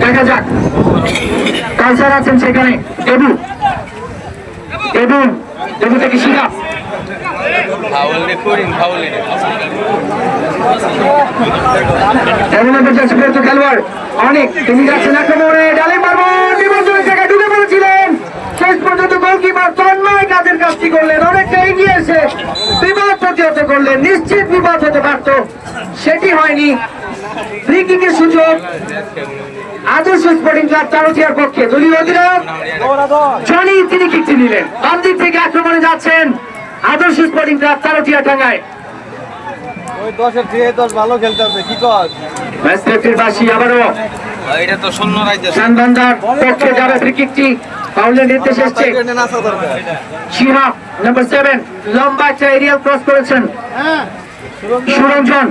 দেখা যাক। কালচার আছেন সেখানে? দেবু দেবু দেবু থেকে শিরা খেলোয়াড়। অনেক। তিনি যাচ্ছেন আক্রমণে ডালে মারবো। নিবন্ধনের জায়গায় ঢুকে পড়েছিলেন। শেষ পর্যন্ত গোলকিপার তন্ময় কাজের কাজটি করলেন। অনেকটা এগিয়ে এসে বিপদ প্রতিহত করলেন। নিশ্চিত বিপদ হতে পারত। সেটি হয়নি। ফ্রি কিকের সুযোগ। আদর্শ স্পোর্টিং ক্লাব তারুচিয়ার পক্ষে দলীয় অধিনায়ক জনি তিনি কিকটি নিলেন। বাম দিক থেকে আক্রমণে যাচ্ছেন আদর্শ স্পোর্টিং ক্লাব তারুচিয়া টাঙ্গায় ওই দশের দিয়ে দশ ভালো খেলতে হবে কি কর? ম্যাচ রেফারির বাসি আবারও। এটা তো শূন্য রাজ্য। শানবান্দার পক্ষে যাবে ফ্রি কিকটি ফাউলের নির্দেশ এসছে। শিহাব নাম্বার সেভেন লম্বা একটা এরিয়াল ক্রস করেছেন। সুরঞ্জন।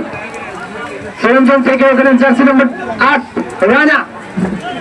সুরঞ্জন থেকে ওখানে জার্সি নম্বর আট রানা।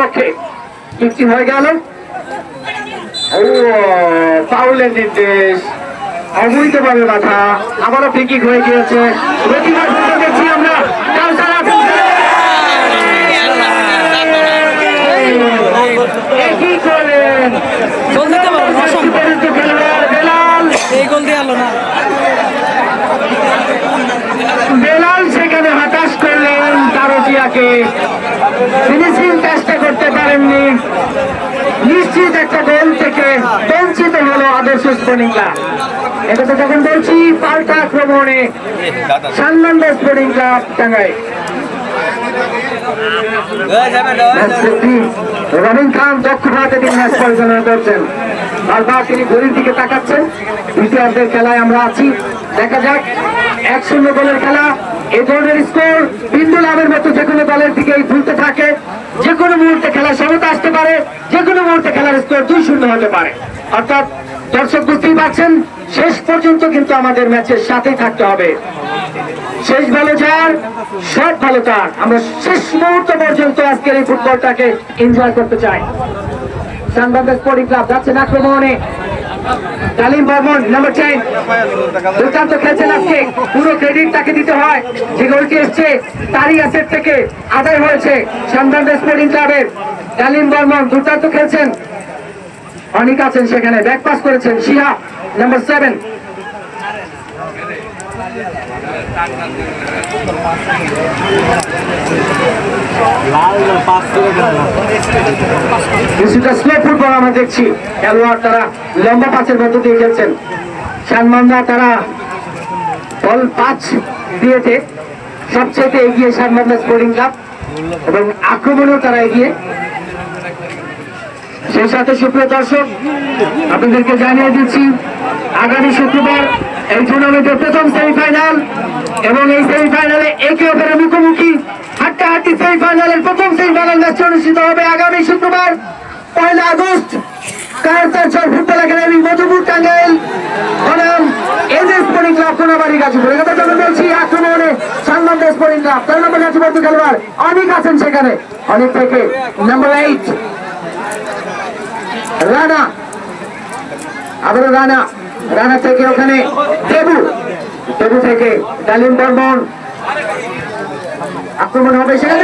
পক্ষে। হয়ে গেল। ও অবৈধভাবে বাধা। আবারও ফ্রি হয়ে গিয়েছে। আমরা আছেন এ কি করলেন গোল দিতে পারব না, অসম্ভব। পর্যন্ত খেলোয়াড় বেলাল এই গোল দিয়ে আলো না বেলাল সেখানে হতাশ করলেন তারজিয়াকে ফিনিশিং চেষ্টা করতে পারেননি। নিশ্চিত একটা গোল থেকে বঞ্চিত হলো আদর্শ স্পোর্টিং ক্লাব। এটা তো যখন বলছি, পাল্টা আক্রমণে সানন্দ স্পোর্টিং ক্লাব টাঙ্গাই রবিন খান দক্ষভাবে তিনি ম্যাচ পরিচালনা করছেন। বারবার তিনি ঘড়ির দিকে তাকাচ্ছেন। দ্বিতীয়ার্ধের খেলায় আমরা আছি। দেখা যাক, এক শূন্য গোলের খেলা। এই ধরনের স্কোর বিন্দু লাভের মতো যে কোনো দলের দিকেই ভুলতে থাকে। যে কোনো মুহূর্তে খেলা সমতা আসতে পারে, যে কোনো মুহূর্তে খেলার স্কোর দুই শূন্য হতে পারে। অর্থাৎ দর্শক বুঝতেই পারছেন, শেষ পর্যন্ত কিন্তু আমাদের ম্যাচের সাথেই থাকতে হবে। শেষ ভালো যার, সব ভালো তার। আমরা শেষ মুহূর্ত পর্যন্ত আজকের এই ফুটবলটাকে এনজয় করতে চাই। সানবান্দার স্পোর্টিং ক্লাব যাচ্ছেন আক্রমণে তালিম বর্মন নাম্বার টেন দুর্দান্ত খেলছেন আজকে। পুরো ক্রেডিট তাকে দিতে হয়। যে গোলটি এসছে, তারই অ্যাসেট থেকে আদায় হয়েছে সানবান্দার স্পোর্টিং ক্লাবের তালিম বর্মন, দুর্দান্ত খেলছেন। অনেক আছেন সেখানে। ব্যাক পাস করেছেন শিহা নাম্বার সেভেন কিছুটা স্লো ফুটবল আমরা দেখছি। খেলোয়াড় তারা লম্বা পাসের মধ্য দিয়ে খেলছেন। সানমান্দা তারা বল পাঁচ দিয়েছে। সবচেয়ে এগিয়ে সানমান্দা স্পোর্টিং ক্লাব এবং আক্রমণেও তারা এগিয়ে। সেই সাথে সুপ্রিয় দর্শক, আপনাদেরকে জানিয়ে দিচ্ছি, আগামী শুক্রবার এই টুর্নামেন্টের প্রথম সেমিফাইনাল এবং এই সেমিফাইনালে একে অপরের মুখোমুখি। হাড্ডাহাড্ডি সেমিফাইনালের প্রথম সেমিফাইনাল ম্যাচ অনুষ্ঠিত হবে আগামী শুক্রবার পয়লা আগস্ট মধুপুর টাঙ্গাইল বনাম ক্লাব এখানে বলছি, আক্রমণে ক্লাব। নম্বর অনেক আছেন সেখানে। অনেক থেকে নাম্বার এইট রানা। রানা। রানা থেকে ওখানে দেবু। দেবু থেকে ডালিম বর্মন। আক্রমণ হবে সেখান